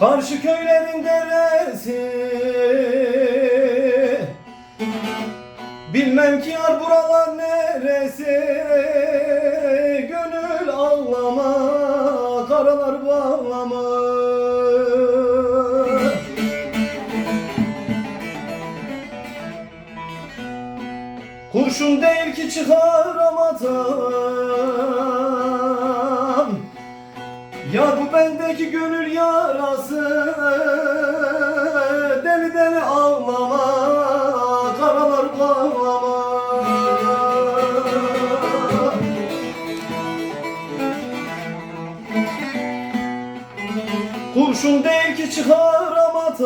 Karşı köylerin deresi. Bilmem ki yar buralar neresi. Gönül ağlama Karalar bağlama. Kurşun değil ki çıkar amatam Ya bu bendeki gönül yarası Deli deli ağlama Karalar bağlama. Kurşun değil ki çıkar amatam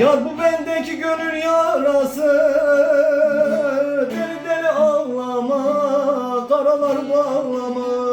Yar bu bendeki gönül yarası yaralar bağlama.